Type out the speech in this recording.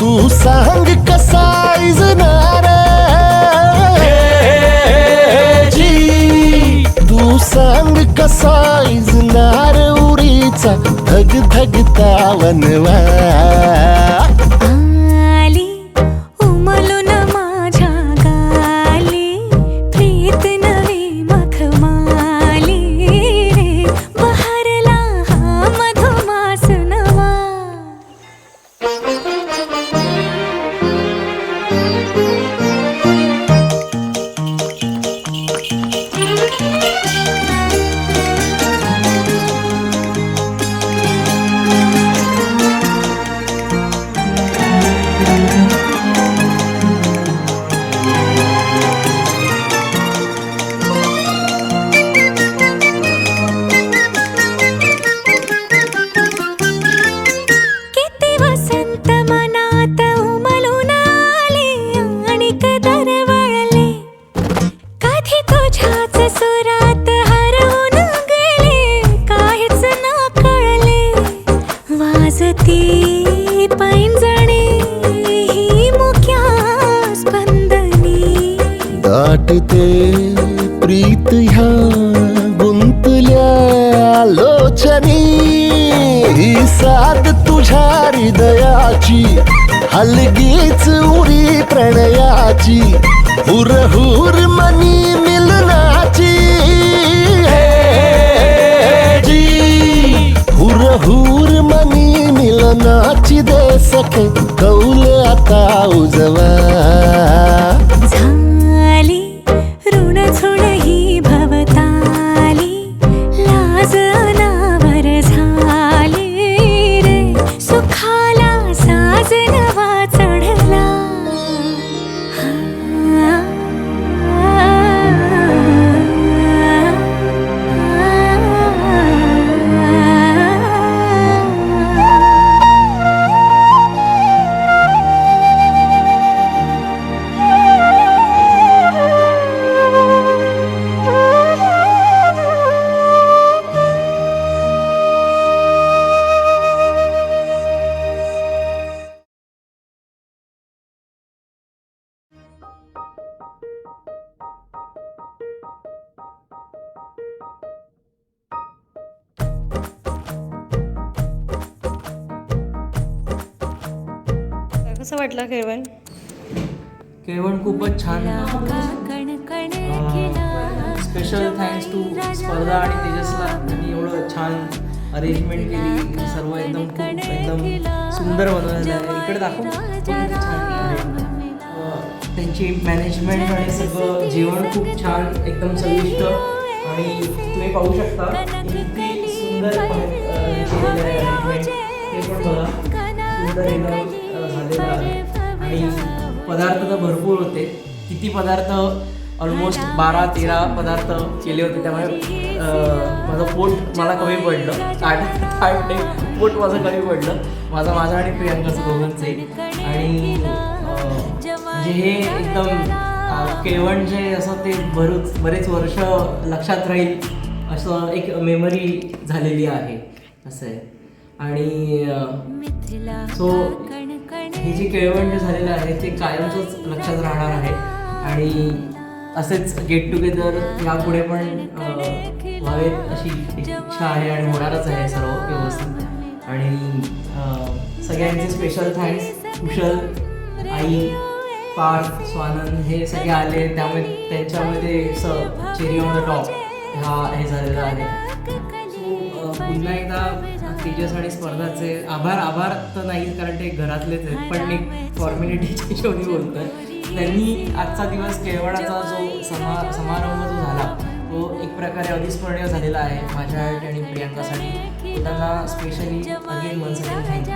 तू सांग कसा इजनार जी. तू सांग कसा इजनार उरीचा. धग धगता वनवा प्रीत ह्या गुंतल्या आलोचनी ही साथ तुझ्या हृदयाची हलगीच उरी प्रणयाची हुर हुर मनी मिलनाची. हे जी. हुर हुर मनी मिलनाची दे सके कौल आता उजवा. वाटलं केळवण केळवण खूपच छान. स्पेशल थँक्स टू स्पर्धा आणि तेजसला त्यांनी एवढं छान अरेंजमेंट केली. सर्व एकदम एकदम सुंदर बनवलेलं आहे इकडे दाखव. छान त्यांची मॅनेजमेंट आणि सगळं जेवण खूप छान एकदम चविष्ट. आणि तुम्ही पाहू शकता किती सुंदर. ते पण बघा. सुंदर आहे. आणि पदार्थ तर भरपूर होते. किती पदार्थ? ऑलमोस्ट बारा तेरा पदार्थ केले होते. त्यामुळे माझं पोट मला कमी पडलं. आठ आठ डे पोट माझं कमी पडलं. माझं माझं आणि प्रियांकाचं दोघांचं आणि जे हे एकदम केवण केळवण जे असं ते बरेच बरेच वर्ष लक्षात राहील असं एक मेमरी झालेली आहे. असं आहे. आणि सो हे जे केळवण जे झालेलं आहे ते कायमच लक्षात राहणार आहे. आणि असेच गेट टुगेदर यापुढे पण व्हावेत अशी इच्छा आहे आणि होणारच आहे सर्व व्यवस्थित. आणि सगळ्यांचे स्पेशल थँक्स कुशल आई पार्थ स्वानंद हे सगळे आले. त्यामुळे त्यांच्यामध्ये चेरी ऑन द टॉप हा हे झालेला आहे. सो पुन्हा एकदा तेजस आणि स्पर्धाचे आभार आभार तर नाही कारण ते घरातलेच आहेत. पण एक फॉर्मॅलिटीच्या शेवटी बोलतोय. त्यांनी आजचा दिवस केळवणाचा जो समा समारंभ जो झाला तो एक प्रकारे अविस्मरणीय झालेला आहे माझ्या आणि प्रियांकासाठी. त्यांना स्पेशली अगेन मनसाठी थँक्यू